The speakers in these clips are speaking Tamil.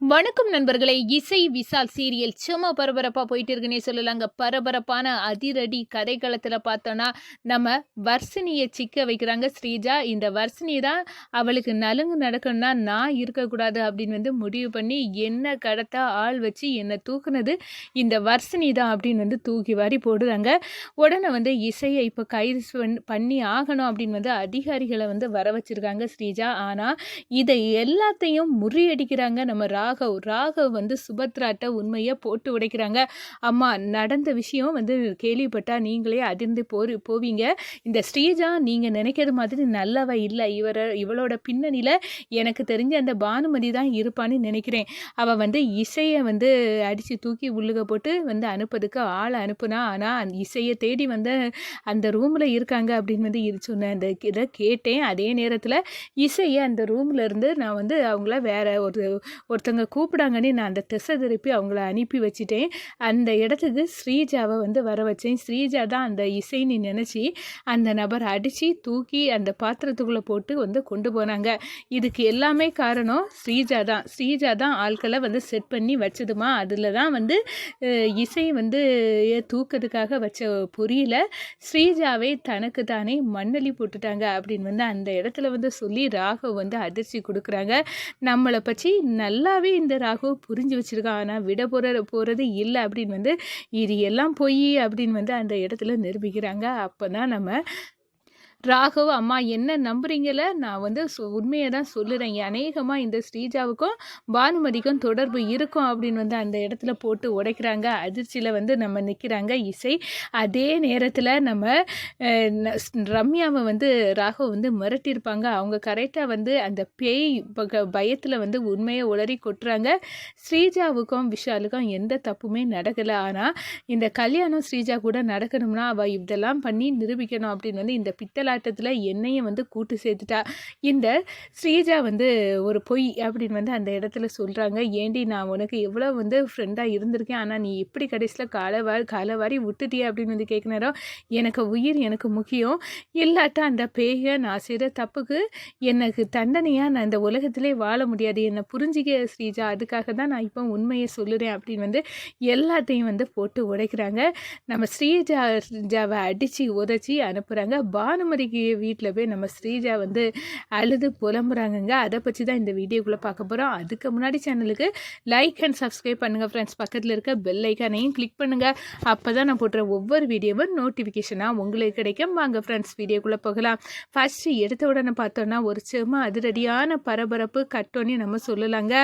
வணக்கம் நண்பர்களே இசை விசால் சீரியல் சும்மா பரபரப்பாக போயிட்டு இருக்குன்னே சொல்லலாங்க. பரபரப்பான அதிரடி கதைக்களத்தில் பார்த்தோன்னா நம்ம வர்ஷினியை சிக்க வைக்கிறாங்க ஸ்ரீஜா. இந்த வர்ஷினி தான் அவளுக்கு நலுங்கு நடக்கணும்னா நான் இருக்கக்கூடாது அப்படின்னு வந்து முடிவு பண்ணி என்ன கடத்த ஆள் வச்சு என்னை தூக்குனது இந்த வர்ஷினி தான் அப்படின்னு வந்து தூக்கி வாரி போடுறாங்க. உடனே வந்து இசையை இப்போ கைது பண்ணி ஆகணும் அப்படின்னு வந்து அதிகாரிகளை வந்து வர வச்சுருக்காங்க ஸ்ரீஜா. ஆனால் இதை எல்லாத்தையும் முறியடிக்கிறாங்க நம்ம ரா ராகவ் ராகவ் வந்து சுபத்ராட்ட உண்மையை போட்டு உடைக்கிறாங்க. அம்மா நடந்த விஷயம் வந்து கேள்விப்பட்டா நீங்களே அதிர்ந்து போரு போவீங்க. இந்த ஸ்ரீஜா நீங்கள் நினைக்கிறது மாதிரி நல்லவ இல்லை. இவரை இவளோட பின்னணியில் எனக்கு தெரிஞ்ச அந்த பானுமதி தான் இருப்பான்னு நினைக்கிறேன். அவள் வந்து இசையை வந்து அடித்து தூக்கி உள்ளுக போட்டு வந்து அனுப்புறதுக்கு ஆளை அனுப்புனா ஆனால் அந்த இசையை தேடி வந்து அந்த ரூமில் இருக்காங்க அப்படின்னு வந்து இது சொன்னேன் அந்த இதை கேட்டேன். அதே நேரத்தில் இசையை அந்த ரூமில் இருந்து நான் வந்து அவங்கள வேற ஒரு ஒருத்தங்க கூப்பிடாங்கன்னு நான் அந்த திசை திருப்பி அவங்கள அனுப்பி வச்சிட்டேன். அந்த இடத்துக்கு ஸ்ரீஜாவை வந்து வர வச்சேன். ஸ்ரீஜா தான் அந்த இசைன்னு நினச்சி அந்த நபர் அடித்து தூக்கி அந்த பாத்திரத்துக்குள்ளே போட்டு வந்து கொண்டு போனாங்க. இதுக்கு எல்லாமே காரணம் ஸ்ரீஜா தான். ஸ்ரீஜா தான் ஆட்களை வந்து செட் பண்ணி வச்சதுமா? அதில் தான் வந்து இசை வந்து தூக்கிறதுக்காக வச்ச புரியல ஸ்ரீஜாவை தனக்கு தானே மண்ணலி போட்டுட்டாங்க அப்படின்னு வந்து அந்த இடத்துல வந்து சொல்லி ராகவ் வந்து அதிர்ச்சி கொடுக்குறாங்க. நம்மளை பற்றி நல்லாவே இந்த ராகு புரிஞ்சு வச்சுருக்கான் ஆனால் விட போகிற போகிறது இல்லை அப்படின்னு வந்து இது எல்லாம் பொய் அப்படின்னு வந்து அந்த இடத்துல நிரூபிக்கிறாங்க. அப்போ தான் நம்ம ராகவ் அம்மா என்ன நம்புறீங்கள நான் வந்து உண்மையை தான் சொல்லுறேன். அநேகமாக இந்த ஸ்ரீஜாவுக்கும் பானுமதிக்கும் தொடர்பு இருக்கும் அப்படின்னு வந்து அந்த இடத்துல போட்டு உடைக்கிறாங்க. அதிர்ச்சியில் வந்து நம்ம நிற்கிறாங்க இசை. அதே நேரத்தில் நம்ம ஸ்- ரம்யாவை வந்து ராகவ் வந்து மிரட்டியிருப்பாங்க. அவங்க கரெக்டாக வந்து அந்த பேய் பயத்தில் வந்து உண்மையை உளறி கொட்டுறாங்க. ஸ்ரீஜாவுக்கும் விஷாலுக்கும் எந்த தப்புமே நடக்கலை. ஆனால் இந்த கல்யாணம் ஸ்ரீஜா கூட நடக்கணும்னா அவள் இதெல்லாம் பண்ணி நிரூபிக்கணும் அப்படின்னு வந்து இந்த பித்தளை பித்தலாட்டத்தில் என்னையும் வந்து கூட்டு சேர்த்துட்டா. இந்த ஸ்ரீஜா வந்து ஒரு பொய் அப்படின்னு வந்து அந்த இடத்துல சொல்கிறாங்க ஏண்டி நான் உனக்கு எவ்வளோ வந்து ஃப்ரெண்டாக இருந்திருக்கேன். ஆனால் நீ எப்படி கடைசியில் காலை வா காலை வாரி விட்டுட்டியே அப்படின்னு வந்து கேட்குனாரோ எனக்கு உயிர் எனக்கு முக்கியம். இல்லாட்டா அந்த பேய நான் செய்கிற தப்புக்கு எனக்கு தண்டனையாக நான் இந்த உலகத்திலே வாழ முடியாது. என்னை புரிஞ்சிக்க ஸ்ரீஜா அதுக்காக தான் நான் இப்போ உண்மையை சொல்லுறேன் அப்படின்னு வந்து எல்லாத்தையும் வந்து போட்டு உடைக்கிறாங்க. நம்ம ஸ்ரீஜா ஸ்ரீஜாவை அடித்து உதைச்சி அனுப்புகிறாங்க பானுமதி பானுமதிக்கு வீட்டில் போய் நம்ம ஸ்ரீஜா வந்து அழுது புலம்புறாங்கங்க. அதை பற்றி தான் இந்த வீடியோக்குள்ளே பார்க்க போகிறோம் அதுக்கு முன்னாடி சேனலுக்கு லைக் அண்ட் சப்ஸ்கிரைப் பண்ணுங்கள் ஃப்ரெண்ட்ஸ் பக்கத்தில் இருக்க பெல் ஐக்கானையும் கிளிக் பண்ணுங்கள் அப்போ தான் நான் போடுற ஒவ்வொரு வீடியோவும் நோட்டிஃபிகேஷனாக உங்களுக்கு கிடைக்கும். வாங்க ஃப்ரெண்ட்ஸ் வீடியோக்குள்ளே போகலாம். ஃபஸ்ட்டு எடுத்த உடனே பார்த்தோன்னா ஒரு செம அதிரடியான பரபரப்பு கட்டோன்னு நம்ம சொல்லலாங்க.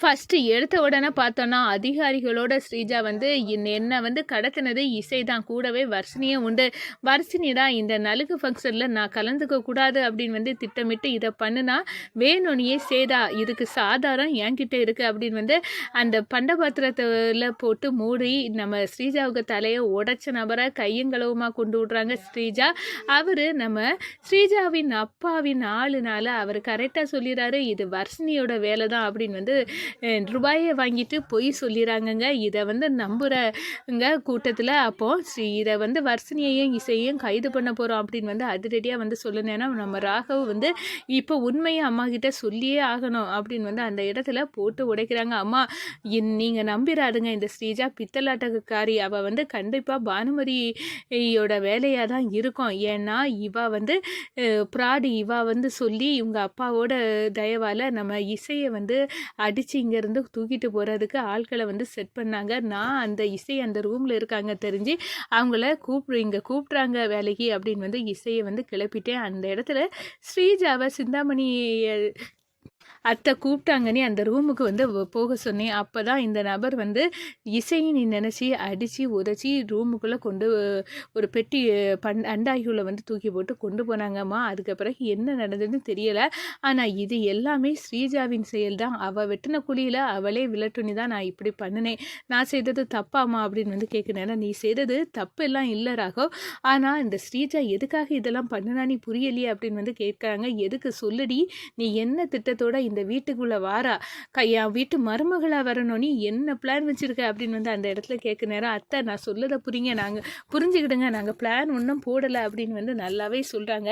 ஃபஸ்ட்டு எடுத்த உடனே பார்த்தோன்னா அதிகாரிகளோட ஸ்ரீஜா வந்து என்ன- என்னை வந்து கடத்தினது இசை தான் கூடவே வர்ஷினியும் உண்டு. வர்ஷினி தான் இந்த நலுகு ஃபங்க்ஷனில் நான் கலந்துக்க கூடாது அப்படின்னு வந்து திட்டமிட்டு இதை பண்ணுனா வேணும்னியே சேதா இதுக்கு சாதாரம் என்கிட்ட இருக்குது அப்படின்னு வந்து அந்த பண்டபாத்திரத்தில் போட்டு மூடி நம்ம ஸ்ரீஜாவுக்கு தலையை உடைச்ச நபரை கையங்களவுமா கொண்டு விட்றாங்க ஸ்ரீஜா. அவர் நம்ம ஸ்ரீஜாவின் அப்பாவின் ஆளுனால அவர் கரெக்டாக சொல்லிடுறாரு இது வர்ஷினியோட வேலை தான் அப்படின்னு வந்து ரூபாயை வாங்கிட்டு பொய் சொல்லிடுறாங்கங்க இதை வந்து நம்புகிறங்க கூட்டத்தில். அப்போது ஸ்ரீ இதை வந்து வர்ஷினியையும் இசையையும் கைது பண்ண போகிறோம் அப்படின்னு வந்து அதிரடியாக வந்து சொல்லணும் ஏன்னா நம்ம ராகவ் வந்து இப்போ உண்மையை அம்மா கிட்ட சொல்லியே ஆகணும் அப்படின்னு வந்து அந்த இடத்துல போட்டு உடைக்கிறாங்க. அம்மா நீங்கள் நம்பிடாதுங்க இந்த ஸ்ரீஜா பித்தலாட்டக்காரி. அவள் வந்து கண்டிப்பாக பானுமதியோட வேலையாக தான் இருக்கும். ஏன்னா இவ வந்து ப்ராடு இவா வந்து சொல்லி இவங்க அப்பாவோட தயவால் நம்ம இசையை வந்து அடித்து இங்கேருந்து தூக்கிட்டு போகிறதுக்கு ஆட்களை வந்து செட் பண்ணாங்க. நான் அந்த இசை அந்த ரூமில் இருக்காங்க தெரிஞ்சு அவங்கள கூப்பிடு இங்கே கூப்பிட்றாங்க வேலைக்கு அப்படின்னு வந்து இசையை வந்து கிளப்பிட்டேன். அந்த இடத்துல ஸ்ரீஜாவை சிந்தாமணி அத்தை கூப்பிட்டாங்கன்னு அந்த ரூமுக்கு வந்து போக சொன்னேன் அப்போ தான் இந்த நபர் வந்து இசையை நீ நினச்சி அடித்து உதச்சி ரூமுக்குள்ளே கொண்டு ஒரு பெட்டி பண் அண்டாகியுள்ள வந்து தூக்கி போட்டு கொண்டு போனாங்கம்மா. அதுக்கு பிறகு என்ன நடந்ததுன்னு தெரியலை. ஆனால் இது எல்லாமே ஸ்ரீஜாவின் செயல் தான் அவள் வெட்டின குழியில் அவளே விளட்டுனி தான் நான் இப்படி பண்ணினேன் நான் செய்தது தப்பாமா அப்படின்னு வந்து கேட்குறேன் நீ செய்தது தப்பு எல்லாம் இல்லை ராகவ். ஆனால் இந்த ஸ்ரீஜா எதுக்காக இதெல்லாம் பண்ணுனா நீ புரியலையே அப்படின்னு வந்து கேட்குறாங்க எதுக்கு சொல்லுடி? நீ என்ன திட்டத்தோட இந்த வீட்டுக்குள்ளே வாரா? கையா என் வீட்டு மருமகளாக வரணும். நீ என்ன பிளான் வச்சுருக்க? அப்படின்னு வந்து அந்த இடத்துல கேட்க நேரம் அத்தை நான் சொல்லதை புரியுங்க. நாங்கள் புரிஞ்சுக்கிடுங்க. நாங்கள் பிளான் ஒன்றும் போடலை அப்படின்னு வந்து நல்லாவே சொல்கிறாங்க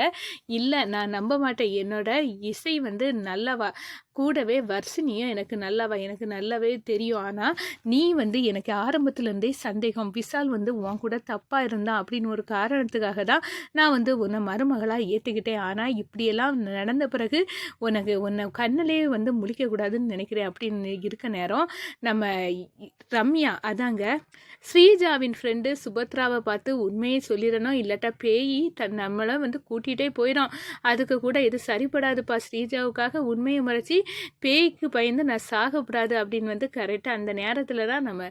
இல்லை நான் நம்ப மாட்டேன். என்னோட இசை வந்து நல்லவா? கூடவே வர்ஷினியும் எனக்கு நல்லாவா? எனக்கு நல்லாவே தெரியும். ஆனால் நீ வந்து எனக்கு ஆரம்பத்துலேருந்தே சந்தேகம். விசால் வந்து உன் கூட தப்பாக இருந்தான் அப்படின்னு ஒரு காரணத்துக்காக தான் நான் வந்து உன்னை மருமகளாக ஏற்றுக்கிட்டேன் ஆனால் இப்படியெல்லாம் நடந்த பிறகு உனக்கு உன்னை கண்ணில் வந்து முழிக்கக்கூடாதுன்னு நினைக்கிறேன் அப்படின்னு இருக்க நேரம் நம்ம ரம்யா அதாங்க. ஸ்ரீஜாவின் ஃப்ரெண்டு சுபத்ராவை பார்த்து உண்மையை சொல்லிடணும் இல்லாட்டா பேய் தன் நம்மளை வந்து கூட்டிகிட்டே போயிடும். அதுக்கு கூட இது சரிப்படாதுப்பா ஸ்ரீஜாவுக்காக உண்மையை மறைச்சி பேய்க்கு பயந்து நான் சாகக்கூடாது அப்படின்னு வந்து கரெக்டாக அந்த நேரத்தில் தான் நம்ம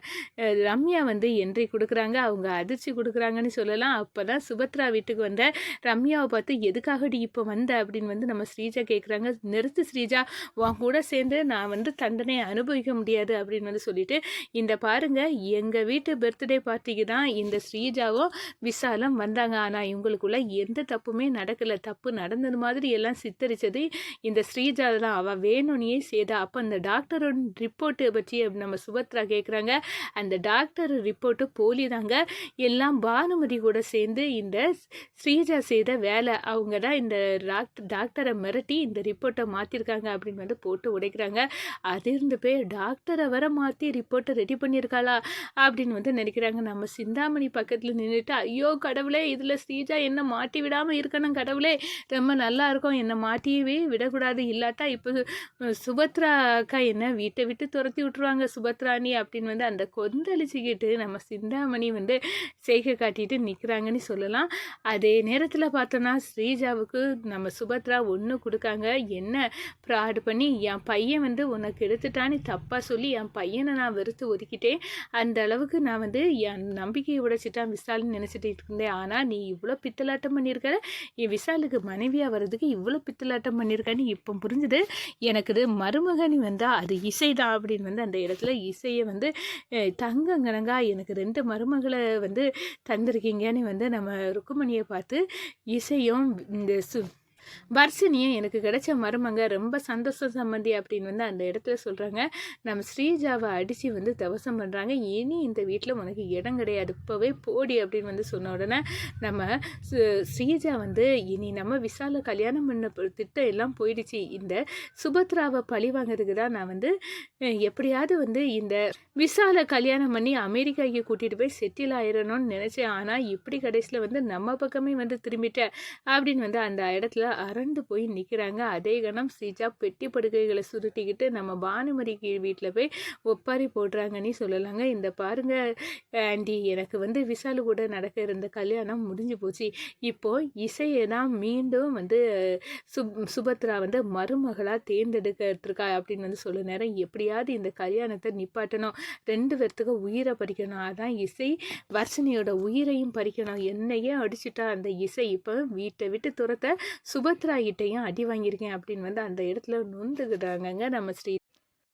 ரம்யா வந்து என்ட்ரி கொடுக்குறாங்க. அவங்க அதிர்ச்சி கொடுக்குறாங்கன்னு சொல்லலாம். அப்போ தான் சுபத்ரா வீட்டுக்கு வந்த ரம்யாவை பார்த்து எதுக்காகடி இப்போ வந்த? அப்படின்னு வந்து நம்ம ஸ்ரீஜா கேட்குறாங்க நிறுத்து ஸ்ரீஜா உன் கூட சேர்ந்து நான் வந்து தண்டனை அனுபவிக்க முடியாது அப்படின்னு வந்து சொல்லிட்டு இந்த பாருங்க எங்கள் வீட்டு பர்த்டே பார்ட்டிக்கு தான் இந்த ஸ்ரீஜாவும் விசாலும் வந்தாங்க. ஆனால் இவங்களுக்குள்ள எந்த தப்புமே நடக்கலை. தப்பு நடந்தது மாதிரி எல்லாம் சித்தரித்தது இந்த ஸ்ரீஜா தான். அவள் வேணும்னே செய்தா. அப்போ அந்த டாக்டரோட ரிப்போர்ட்டை பற்றி நம்ம சுபத்ரா கேட்குறாங்க அந்த டாக்டர் ரிப்போர்ட்டு போலி தாங்க. எல்லாம் பானுமதி கூட சேர்ந்து இந்த ஸ்ரீஜா செய்த வேலை. அவங்க தான் இந்த டாக்டர் டாக்டரை மிரட்டி இந்த ரிப்போர்ட்டை மாற்றிருக்காங்க அப்படின்னு வந்து போட்டு உடைக்கிறாங்க. அதிர்ந்து போய் டாக்டரை வர மாற்றி ரிப்போர்ட்டை ரெடி பண்ணியிருக்காளா அப்படின்னு வந்து நினைக்கிறாங்க. நம்ம சிந்தாமணி பக்கத்தில் நின்றுட்டு ஐயோ கடவுளே இதில் ஸ்ரீஜா என்ன மாட்டி விடாமல் இருக்கணும் கடவுளே. ரொம்ப நல்லா இருக்கும். என்னை மாட்டியவே விடக்கூடாது. இல்லாட்டா இப்போ சுபத்ரா அக்கா என்ன வீட்டை விட்டு துரத்தி விட்டுருவாங்க சுபத்ராணி அப்படின்னு வந்து அந்த கொந்தளிச்சுக்கிட்டு நம்ம சிந்தாமணி வந்து செய்கை காட்டிட்டு நிற்கிறாங்கன்னு சொல்லலாம். அதே நேரத்தில் பார்த்தோன்னா ஸ்ரீஜாவுக்கு நம்ம சுபத்ரா ஒன்று கொடுக்காங்க. என்ன ப்ராடு பண்ணி என் பையன் வந்து உனக்கு எடுத்துட்டான்னு தப்பாக சொல்லி என் பையனை நான் வெறுத்து ஒதுக்கிட்டேன். அந்த அளவுக்கு நான் வந்து என் நம்பிக்கையை உடைச்சிட்டான் விசால்னு நினச்சிட்டு இருந்தேன். ஆனால் நீ இவ்வளோ பித்தலாட்டம் பண்ணியிருக்கிற. என் விசாலுக்கு மனைவியாக வர்றதுக்கு இவ்வளோ பித்தலாட்டம் பண்ணியிருக்கான்னு இப்போ புரிஞ்சுது. எனக்கு இது மருமகனி வந்தால் அது இசை தான் அப்படின்னு வந்து அந்த இடத்துல இசையை வந்து தங்கங்கனங்கா எனக்கு ரெண்டு மருமகளை வந்து தந்திருக்கீங்கன்னு வந்து நம்ம ருக்குமணியை பார்த்து இசையும் இந்த சு வர்ஷினியும் எனக்கு கிடைச்ச மருமங்க ரொம்ப சந்தோஷம் சம்மந்தி அப்படின்னு வந்து அந்த இடத்துல சொல்கிறாங்க நம்ம ஸ்ரீஜாவை அடித்து வந்து தவசம் பண்ணுறாங்க இனி இந்த வீட்டில் உனக்கு இடம் கிடையாது. இப்போவே போடி அப்படின்னு வந்து சொன்ன உடனே நம்ம ஸ்ரீஜா வந்து இனி நம்ம விசால கல்யாணம் பண்ண திட்டம் எல்லாம் போயிடுச்சு. இந்த சுபத்ராவை பழி வாங்குறதுக்கு தான் நான் வந்து எப்படியாவது வந்து இந்த விசால கல்யாணம் பண்ணி அமெரிக்காவுக்கு கூட்டிகிட்டு போய் செட்டில் ஆயிடணும்னு நினச்சேன். ஆனால் இப்படி கடைசியில் வந்து நம்ம பக்கமே வந்து திரும்பிட்டேன் அப்படின்னு வந்து அந்த இடத்துல அரண்டு போய் நிற்கிறாங்க அதே கணம் ஸ்ரீஜா பெட்டி படுக்கைகளை சுருட்டிக்கிட்டு நம்ம பானுமதிக்கு வீட்டில் போய் ஒப்பாரி போடுறாங்கன்னு சொல்லலாங்க. இந்த பாருங்க ஆண்டி எனக்கு வந்து விசாலு கூட நடக்க இருந்த கல்யாணம் முடிஞ்சு போச்சு. இப்போது இசையை தான் மீண்டும் வந்து சுப் சுபத்ரா வந்து மருமகளாக தேர்ந்தெடுக்கிறதுக்கா அப்படின்னு வந்து சொல்ல நேரம் எப்படியாவது இந்த கல்யாணத்தை நிப்பாட்டணும். ரெண்டு பேர்த்துக்கு உயிரை பறிக்கணும். அதான் இசை. வர்ஷினியோட உயிரையும் பறிக்கணும். என்னையே அடிச்சுட்டா அந்த இசை. இப்போ வீட்டை விட்டு துரத்த சுபத்ரா கிட்டையும் அடி வாங்கியிருக்கேன் அப்படின்னு வந்து அந்த இடத்துல நொந்துக்கிட்டாங்கங்க நம்ம ஸ்ரீ